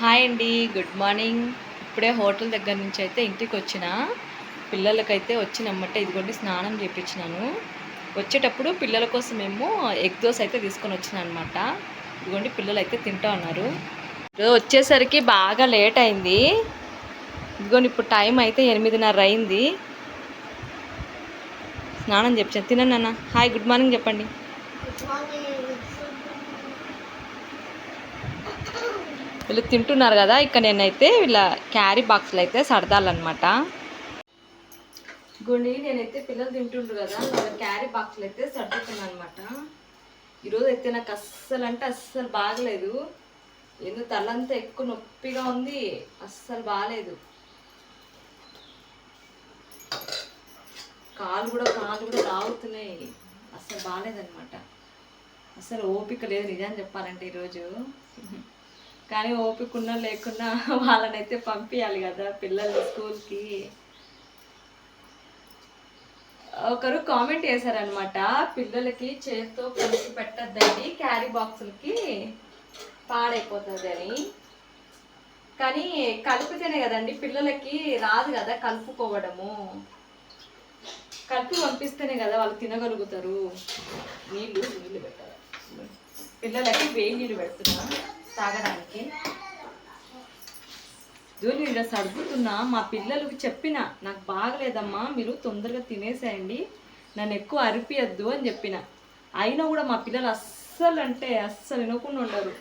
Hi అండి good morning. ఇప్పుడే hotel దగ్గర నుంచి అయితే ఇంటికి వచ్చిన. పిల్లలకైతే వచ్చినమ్మటే ఇదిగోండి స్నానం చేయించినాను వచ్చేటప్పుడు పిల్లల కోసం ఏమో ఎగ్ దోశ అయితే తీసుకొని వచ్చిన అనమాట ఇదిగోండి పిల్లలు అయితే తింటా ఉన్నారు. వచ్చేసరికి బాగా లేట్ అయింది. ఇదిగోండి ఇప్పుడు టైం అయితే ఎనిమిదిన్నర అయింది. స్నానం చెప్పాను తినండి అన్న హాయ్ గుడ్ మార్నింగ్ చెప్పండి. వీళ్ళు తింటున్నారు కదా ఇక్కడ నేనైతే వీళ్ళ క్యారీ బాక్స్లు అయితే సర్దాలన్నమాట. గుండి నేనైతే పిల్లలు తింటుండ్రు కదా వాళ్ళ క్యారీ బాక్స్లు అయితే సర్దుతున్నాను అనమాట ఈరోజు అయితే నాకు అస్సలు అంటే అస్సలు బాగలేదు. ఎందుకు తలంతా ఎక్కువ నొప్పిగా ఉంది అస్సలు బాగాలేదు కాలు కూడా కాలు కూడా లాగుతున్నాయి అస్సలు బాగాలేదనమాట అసలు ఓపిక లేదు నిజం చెప్పాలంటే ఈరోజు కానీ ఓపిక ఉన్నా లేకున్నా వాళ్ళనైతే పంపించాలి కదా పిల్లలు స్కూల్కి. ఒకరు కామెంట్ చేశారనమాట పిల్లలకి చేతితో కలిసి పెట్టద్దని క్యారీ బాక్సులకి పాడైపోతుంది అని కానీ కలిపితేనే కదండి పిల్లలకి రాదు కదా కలుపుకోవడము. కలిపి పంపిస్తేనే కదా వాళ్ళు తినగలుగుతారు. నీళ్ళు నీళ్ళు పెట్టాలి. పిల్లలకి వేడి నీళ్ళు పెడుతున్నా. తాగడానికి. ధోని ఇలా సర్దుతున్నా మా పిల్లలకు చెప్పిన నాకు బాగలేదమ్మా మీరు తొందరగా తినేసేయండి నన్ను ఎక్కువ అరిపియద్దు అని చెప్పిన. అయినా కూడా మా పిల్లలు అస్సలు అంటే అస్సలు వినకుండా ఉండరు.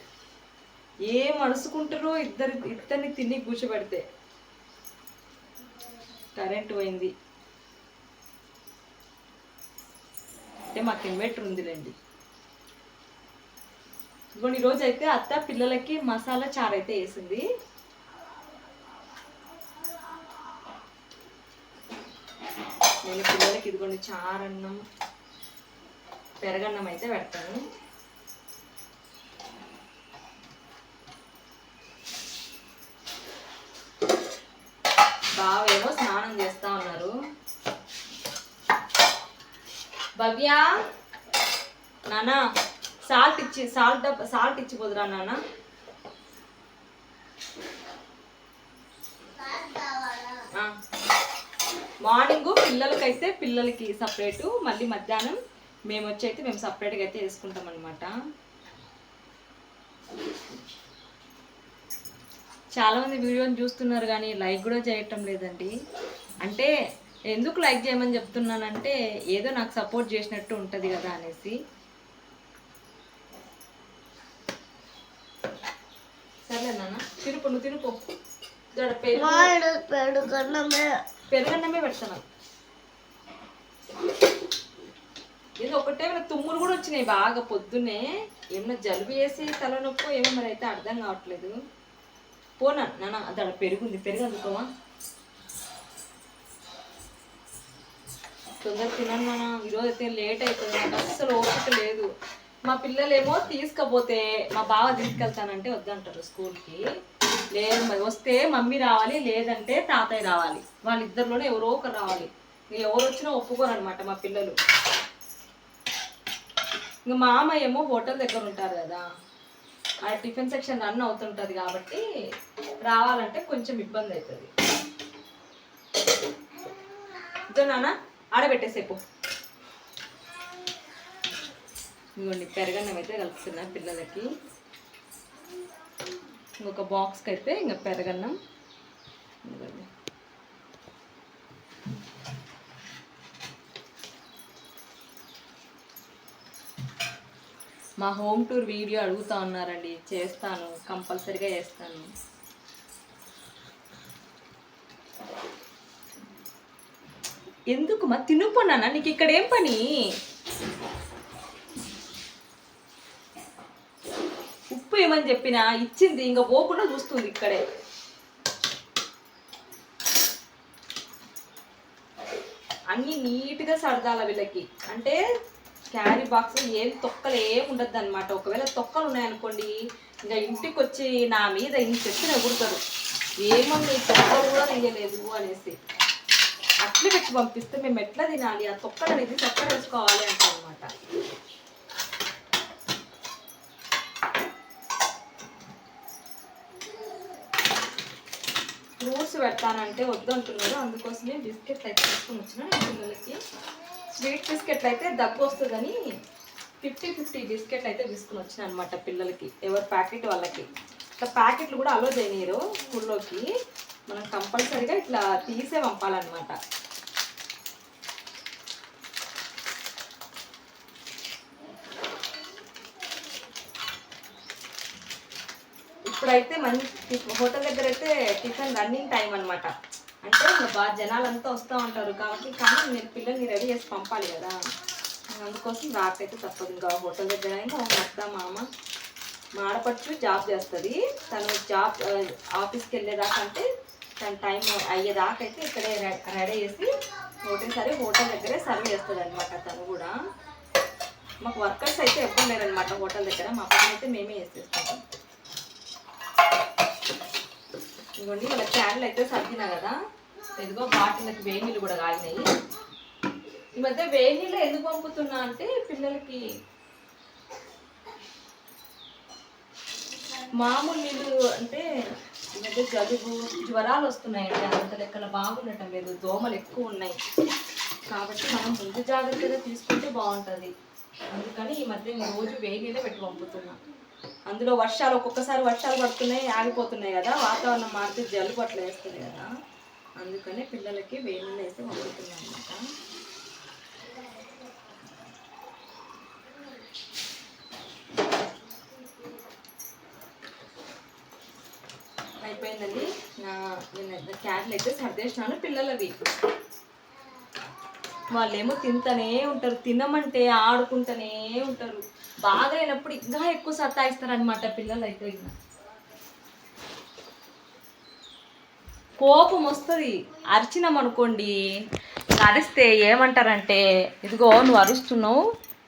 ఏం అడుసుకుంటారో ఇద్దరు ఇద్దరిని తిని కూర్చోబెడితే. కరెంట్ పోయింది. అంటే మాకు ఇన్వర్టర్ ఉందిలేండి. ఇదిగోండి ఈరోజు అయితే అత్త పిల్లలకి మసాలా చారు అయితే వేసింది. నేను పిల్లలకి ఇదిగోండి చారన్నం పెరగన్నం అయితే పెడతాను. బావేమో స్నానం చేస్తా ఉన్నారు. భవ్య నానా. సాల్ట్ ఇచ్చి సాల్ట్ సాల్ట్ ఇచ్చి పోదురా నాన్న. ఆ. మార్నింగ్ పిల్లలకైతే పిల్లలకి సపరేటు మళ్ళీ మధ్యాహ్నం మేము వచ్చి అయితే మేము సపరేట్గా అయితే వేసుకుంటాం అనమాట చాలామంది వీడియోని చూస్తున్నారు కానీ లైక్ కూడా చేయటం లేదండి. అంటే ఎందుకు లైక్ చేయమని చెప్తున్నానంటే ఏదో నాకు సపోర్ట్ చేసినట్టు ఉంటుంది కదా అనేసి సర్లే నాన్న పెరుగు. పెడుకన్నమే పెరుగన్నమే. పెడతాను. ఇది ఒకటే మన తుమ్ములు కూడా వచ్చినాయి బాగా పొద్దున్నే. ఏమన్నా జలుబు చేసి తలనొప్పి ఏమో మరి అయితే అర్థం కావట్లేదు. పోనా నాన్న అక్కడ పెరుగుంది పెరుగు అందుకోవా తొందర తినను నాన్న ఈరోజు అయితే లేట్ అవుతుంది నాకు అస్సలు ఓపిక లేదు. మా పిల్లలేమో తీసుకపోతే మా బావ తీసుకెళ్తానంటే వద్దంటారు స్కూల్కి. లేదు మరి వస్తే మమ్మీ రావాలి లేదంటే తాతయ్య రావాలి. వాళ్ళిద్దరిలోనే ఎవరో ఒకరు రావాలి. ఎవరు వచ్చినా ఒప్పుకోరు అనమాట మా పిల్లలు. ఇంకా మా అమ్మ ఏమో హోటల్ దగ్గర ఉంటారు కదా. ఆ టిఫిన్ సెక్షన్ రన్ అవుతుంటుంది కాబట్టి రావాలంటే కొంచెం ఇబ్బంది అవుతుంది ఇదో నాన్న ఆడబెట్టేసేపు ఇదిగోండి పెరగన్నం అయితే కలుపుతున్నా పిల్లలకి. ఇంకొక బాక్స్కి అయితే ఇంకా పెరగన్నం. ఇదిగోండి. మా హోమ్ టూర్ వీడియో అడుగుతా ఉన్నారండి. చేస్తాను. కంపల్సరిగా చేస్తాను. ఎందుకు మా తినుకున్నానా? నీకు ఇక్కడ ఏం పని? అని చెప్పిన చెప్పినా ఇచ్చింది ఇంకా పోకుండా చూస్తుంది ఇక్కడే. అన్ని నీట్గా సర్దాల వీళ్ళకి. అంటే క్యారీ బాక్స్ ఏం తొక్కలు ఏం ఉండద్దు అనమాట ఒకవేళ తొక్కలు ఉన్నాయనుకోండి ఇంకా ఇంటికి వచ్చి నా మీద ఇన్ని చెప్పిన ఎగురుతారు. ఏమన్నా తొక్కలు కూడా తీయలేదు అనేసి. అట్లే పెట్టి పంపిస్తే మేము ఎట్లా తినాలి? ఆ తొక్కలు అనేది చక్కర వేసుకోవాలి అనమాట ఫ్రూట్స్ పెడతానంటే వద్దు అంటున్నారు అందుకోసమే బిస్కెట్లు అయితే తీసుకొని వచ్చిన పిల్లలకి. స్వీట్ బిస్కెట్లు అయితే దగ్గు వస్తుందని ఫిఫ్టీ ఫిఫ్టీ బిస్కెట్లు అయితే తీసుకుని వచ్చిన అనమాట పిల్లలకి ఎవరి ప్యాకెట్ వాళ్ళకి. ఇట్లా ప్యాకెట్లు కూడా అలో చేయనీరు స్కూల్లోకి. మనం కంపల్సరీగా ఇట్లా తీసే పంపాలన్నమాట. ఇప్పుడైతే మంచి హోటల్ దగ్గర అయితే టిఫిన్ రన్నింగ్ టైం అనమాట అంటే ఇంకా బాగా జనాలంతా వస్తూ ఉంటారు కాబట్టి కానీ మీరు పిల్లల్ని రెడీ చేసి పంపాలి కదా. అందుకోసం రాకైతే తప్పదు. ఇంకా హోటల్ దగ్గర అయినా ఒక అత్త మామ మా ఆడపడుచు జాబ్ చేస్తుంది. తను జాబ్ ఆఫీస్కి వెళ్ళేదాకా అంటే తన టైం అయ్యేదాకా అయితే ఇక్కడే రె- రెడీ చేసి ఒకటేసారి హోటల్ దగ్గరే సర్వ్ చేస్తుంది అనమాట తను కూడా. మాకు వర్కర్స్ అయితే ఎప్పుడు లేరనమాట హోటల్ దగ్గర. మా పని అయితే మేమే చేసేస్తాం. ఇదిగోండి మన క్యాన్లు అయితే సర్దినా కదా? ఇదిగో బాటిల్కి వేణీళ్ళు కూడా కాగినాయి ఈ మధ్య వేణీళ్ళు ఎందుకు పంపుతున్నా అంటే పిల్లలకి మామూలు నీళ్ళు అంటే ఈ మధ్య జలుబు జ్వరాలు వస్తున్నాయండి. అంత లెక్కల బాగుండటం లేదు. దోమలు ఎక్కువ ఉన్నాయి. కాబట్టి మనం ముందు జాగ్రత్తగా తీసుకుంటే బాగుంటుంది. అందుకని ఈ మధ్య రోజు వేణీళ్ళే పెట్టి పంపుతున్నాం. అందులో వర్షాలు ఒక్కొక్కసారి వర్షాలు పడుతున్నాయి ఆగిపోతున్నాయి కదా. వాతావరణం మారితే జల్లు పట్ల వేస్తుంది కదా. అందుకని పిల్లలకి వేడి నీళ్ళు వేసి అనమాట అయిపోయిందండి. నా నేను క్యాన్లు అయితే సర్దేసినాను పిల్లలవి. వాళ్ళేమో తింటూనే ఉంటారు తినమంటే ఆడుకుంటూనే ఉంటారు. బాగా అయినప్పుడు ఇంకా ఎక్కువ సత్తాయిస్తారనమాట పిల్లలు అయితే ఇంకా. కోపం వస్తుంది. అరిచినాం అనుకోండి అరిస్తే ఏమంటారంటే ఇదిగో నువ్వు అరుస్తున్నావు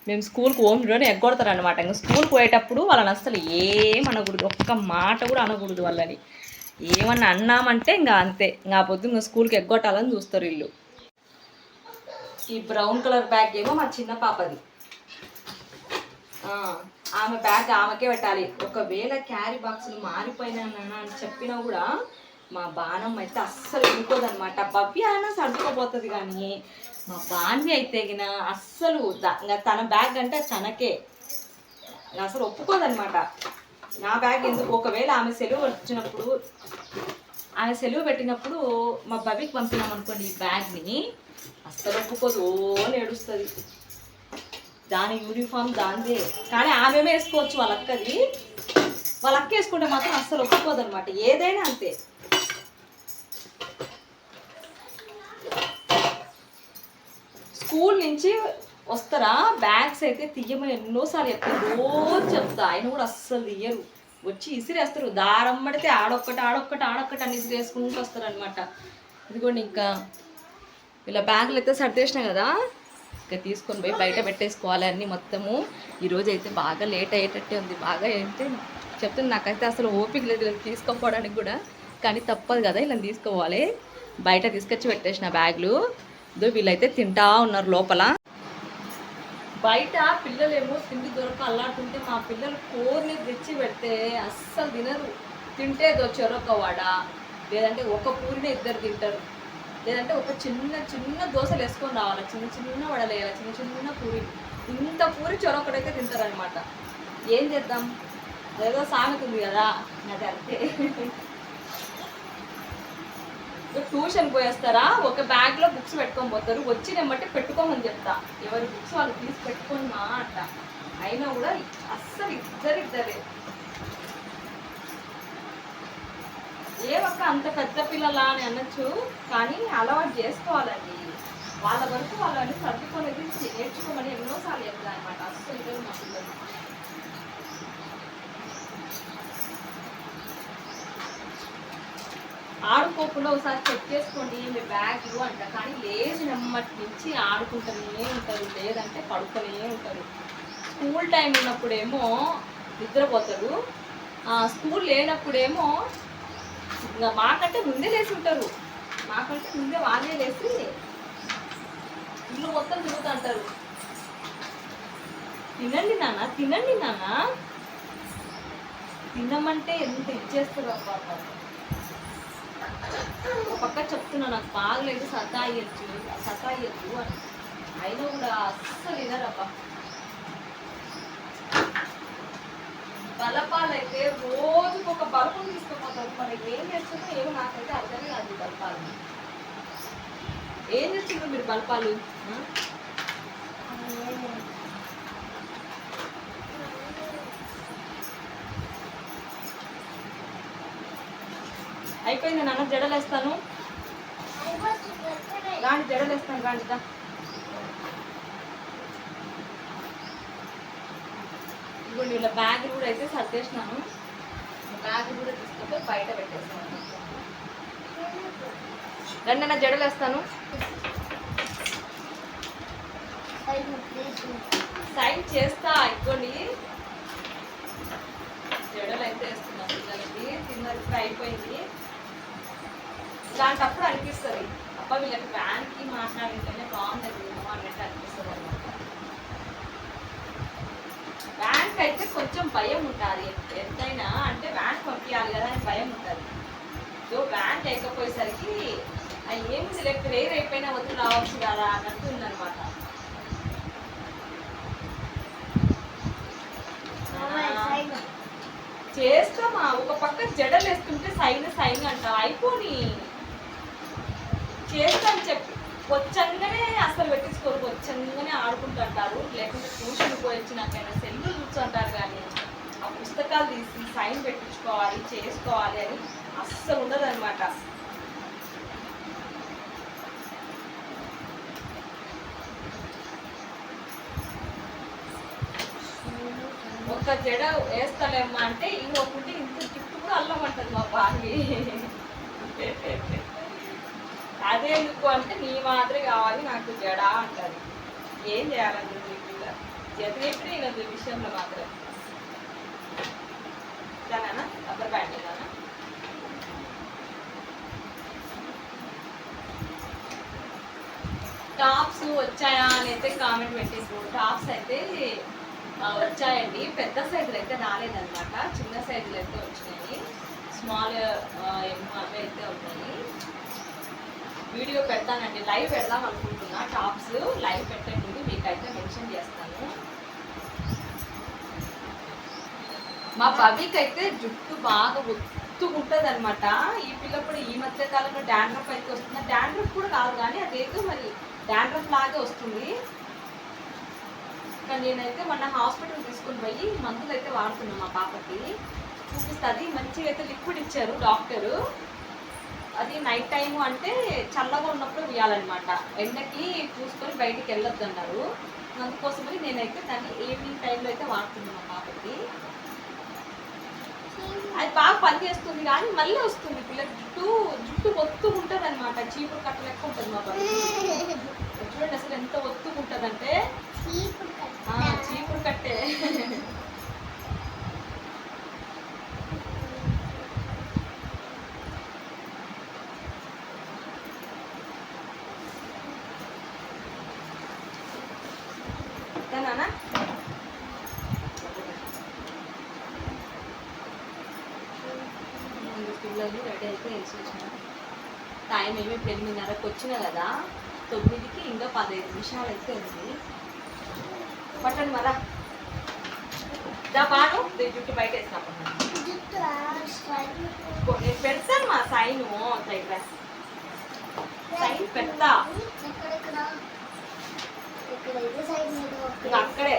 మేము స్కూల్కి ఓమిలోనే ఎగ్గొడతారనమాట ఇంకా స్కూల్కి పోయేటప్పుడు వాళ్ళని అసలు ఏం అనకూడదు ఒక్క మాట కూడా అనకూడదు వాళ్ళని. ఏమన్నా అన్నామంటే ఇంకా అంతే. ఇంకా పొద్దు ఇంకా స్కూల్కి ఎగ్గొట్టాలని చూస్తారు వీళ్ళు. ఈ బ్రౌన్ కలర్ బ్యాగ్ ఏమో మా చిన్న పాపది. ఆమె బ్యాగ్ ఆమెకే పెట్టాలి. ఒకవేళ క్యారీ బాక్సులు మారిపోయినా అని చెప్పినా కూడా మా బాణం అయితే అస్సలు ఇంకోదనమాట బబ్బి అయినా సర్దుకోపోతుంది కానీ మా బాణ్య అయితే అస్సలు ఇంకా తన బ్యాగ్ అంటే తనకే. అసలు ఒప్పుకోదనమాట నా బ్యాగ్ ఎందుకు? ఒకవేళ ఆమె సెలవు వచ్చినప్పుడు ఆమె సెలవు పెట్టినప్పుడు మా బబికి పంపినాం అనుకోండి ఈ బ్యాగ్ని. తలొప్పుకోదు ఓ ఏడుస్తుంది. దాని యూనిఫామ్ దానిదే. కానీ ఆమె వేసుకోవచ్చు వాళ్ళ అక్కది వాళ్ళ అక్క వేసుకుంటే మాత్రం అస్సలు ఒప్పుకోదు అనమాట ఏదైనా అంతే. స్కూల్ నుంచి వస్తారా? బ్యాగ్స్ అయితే తీయమని ఎన్నోసార్లు చెప్తారు రోజు చెప్తా. ఆయన కూడా అస్సలు తీయరు. వచ్చి ఇసిరేస్తారు. దారం పడితే ఆడొక్కటి ఆడొక్కటి ఆడొక్కటి అని ఇసిరేసుకుంటూ వస్తారనమాట ఇదిగోండి ఇంకా ఇలా బ్యాగులు అయితే సర్దేసిన కదా ఇంకా తీసుకొని పోయి బయట పెట్టేసుకోవాలి అన్ని మొత్తము. ఈరోజు అయితే బాగా లేట్ అయ్యేటట్టే ఉంది. బాగా అయితే చెప్తుంది నాకైతే అసలు ఓపిక లేదు ఇలా తీసుకోపోవడానికి కూడా. కానీ తప్పదు కదా ఇలా తీసుకోవాలి. బయట తీసుకొచ్చి పెట్టేసిన బ్యాగులు. ఇదో వీళ్ళైతే తింటా ఉన్నారు లోపల. బయట పిల్లలేమో తిండి దొరక అల్లాడుతుంటే మా పిల్లలు కోరిని తెచ్చి పెడితే అస్సలు తినరు. తింటే ఏదో చెరొక వాడ లేదంటే ఒక పూరిని ఇద్దరు తింటారు. లేదంటే ఒక చిన్న చిన్న దోశలు వేసుకొని రావాలి. చిన్న చిన్న వడలు వేయాలి. చిన్న చిన్న పూరి. ఇంత పూరి చొరొకడైతే తింటారనమాట ఏం చేద్దాం? ఏదో సామెత ఉంది కదా. అది అంతే. ట్యూషన్ పోయేస్తారా? ఒక బ్యాగ్లో బుక్స్ పెట్టుకొని పోతారు. వచ్చి నెమ్మటే పెట్టుకోమని చెప్తా. ఎవరి బుక్స్ వాళ్ళు తీసి పెట్టుకొని మా అంట అయినా కూడా అస్సలు ఇద్దరిద్దరే. ఏ ఒక్క అంత పెద్ద పిల్లలా అని అనొచ్చు కానీ అలవాటు చేసుకోవాలండి. వాళ్ళ వరకు వాళ్ళని సర్దుకోలేదు నేర్చుకోమని ఎన్నోసార్లు చెప్తాను అనమాట అసలు ఇద్దరు మా పిల్లలు. ఆడుకోకుండా ఒకసారి చెక్ చేసుకోండి మీ బ్యాగ్ అంట. కానీ లేచి నెమ్మటి నుంచి ఆడుకుంటూనే ఉంటారు. లేదంటే పడుకునే ఉంటారు. స్కూల్ టైం ఉన్నప్పుడేమో నిద్రపోతారు. స్కూల్ లేనప్పుడేమో ఇంకా మాకంటే ముందే లేచి ఉంటారు. మాకంటే ముందే వాళ్ళే లేచి ఇల్లు మొత్తం తిరుగుతుంటారు తినండి నాన్న తినండి నాన్న. తినమంటే ఎంత ఇచ్చేస్తారు అబ్బా పక్క చెప్తున్నా నాకు బాగలేదు సతాయచ్చు సతాయచ్చు అని. అయినా కూడా అస్సలు వినరబ్బా. బలపాలు అయితే రోజుకు ఒక బల్బు తీసుకుపోతారు. మరి ఏం చేస్తుందో ఏమో నాకైతే అర్థమే కాదు బల్పాలు. ఏం చేస్తుండ్రు మీరు బల్పాలు? అయిపోయింది నాన్న జడలేస్తాను. గాని జడలేస్తాను గాని ఇదిగోండి ఇలా బ్యాగ్ కూడా అయితే సర్దేసినాను. బ్యాగ్ కూడా తీసుకుంటే బయట పెట్టేస్తాను. రండి నా జడలేస్తాను సైన్ చేస్తా ఇదిగోండి. జడలు అయితే వేస్తున్నాను పిల్లలకి. తిన్నది ఇప్పుడు అయిపోయింది. ఇలాంటప్పుడు అనిపిస్తుంది. అప్ప వీళ్ళకి వ్యాన్కి మాట్లాడింటేనే బాగుంది అన్నట్టు అనిపిస్తుంది అనమాట వ్యాన్కి అయితే కొంచెం భయం ఉంటుంది ఎంతైనా అంటే వ్యాన్ పంపించాలి కదా అని భయం ఉంటుంది. సో వ్యాన్ లేకపోయేసరికి ఏమి లేకపోతే రేర్ అయిపోయినా వదిలి రావచ్చు కదా అన్నట్టు ఉందన్నమాట. చేస్తామా ఒక పక్క జడలు వేస్తుంటే సైన్ సైన్ అంటావు అయిపోని. చేస్తాను చెప్పి. వచ్చంగానే అసలు పెట్టించుకోరు వచ్చంగానే ఆడుకుంటుంటారు లేకుంటే ట్యూషన్ పోయి వచ్చినాకైనా అంటారు కానీ ఆ పుస్తకాలు తీసి సైన్ పెట్టించుకోవాలి చేసుకోవాలి అని అస్సలు ఉండదన్నమాట. ఒక జడ వేస్తలేమ్మా అంటే ఇంకొకటి ఇంత చుట్టూ కూడా అల్లమంటది మా బావి అదే ఎందుకు అంటే నీ మాదిరి కావాలి నాకు జడ అంటది. ఏం చేయాలని చెప్పి జత చెప్పి నేను ఈ విషయంలో మాత్రం దానా రబ్బర్ బ్యాండ్ దానా టాప్స్ వచ్చాయా అని అయితే కామెంట్ పెట్టిండ్రు టాప్స్ అయితే వచ్చాయండి. పెద్ద సైజులు అయితే రాలేదన్నమాట. చిన్న సైజులు అయితే వచ్చినాయి. స్మాల్ అవి అయితే ఉన్నాయి. వీడియో పెడతానండి. లైవ్ పెడదాం అనుకుంటున్నా. టాప్స్ లైవ్ పెట్టే ముందు మీకైతే మెన్షన్ చేస్తాను. మా బబీకి అయితే జుట్టు బాగా ఒత్తుకుంటుంది అనమాట ఈ పిల్లప్పుడు ఈ మధ్య కాలంలో డాండ్రఫ్ అయితే వస్తుంది. డాండ్రఫ్ కూడా కాదు కానీ అదేదో మరి డాండ్రఫ్ లాగే వస్తుంది. కానీ నేనైతే మొన్న హాస్పిటల్ తీసుకుని పోయి మందులు అయితే వాడుతున్నాను మా పాపకి. చూపిస్తుంది మంచిగా అయితే లిక్విడ్ ఇచ్చారు డాక్టరు. అది నైట్ టైం అంటే చల్లగా ఉన్నప్పుడు వేయాలన్నమాట ఎండకి చూసుకొని బయటికి వెళ్ళొద్దు అన్నారు అందుకోసమని నేనైతే దాన్ని ఈవినింగ్ టైంలో అయితే వాడుతున్నాను మా పాపకి. అది బాగా పని చేస్తుంది కానీ మళ్ళీ వస్తుంది పిల్ల జుట్టు జుట్టు ఒత్తుకుంటుంది అనమాట చీపురు కట్ట లెక్క ఉంటుంది మా బాబు. చూడండి అసలు ఎంత ఒత్తుకుంటుందంటే ఆ, చీపురు కట్టే నాన్న పిల్లలు రెడీ అయితే వేసి వచ్చిన టైం ఏమి ఇప్పుడు ఎనిమిదిన్నరకు వచ్చిన కదా తొమ్మిదికి ఇంకా పదహైదు నిమిషాలు అయితే ఉంది. పట్టండి మరా దా బాను దీని జుట్టు బయట వేసినప్పుడు నేను పెడతాను మా సైను ఇట్లా సైన్ పెడతా. అక్కడే.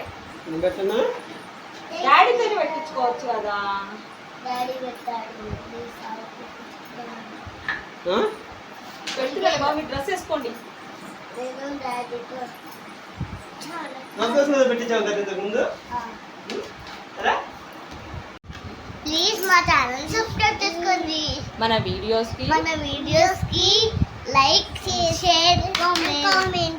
డాడీతో పెట్టించుకోవచ్చు కదా. డాడీ పెట్టాడు డ్రెస్ వేసుకోండి. పెట్టించావు కదా ఇంతకు ముందు. అలా? ప్లీజ్ మా ఛానల్ సబ్స్క్రైబ్ చేసుకోండి. మన వీడియోస్కి మన వీడియోస్కి లైక్ షేర్ కామెంట్.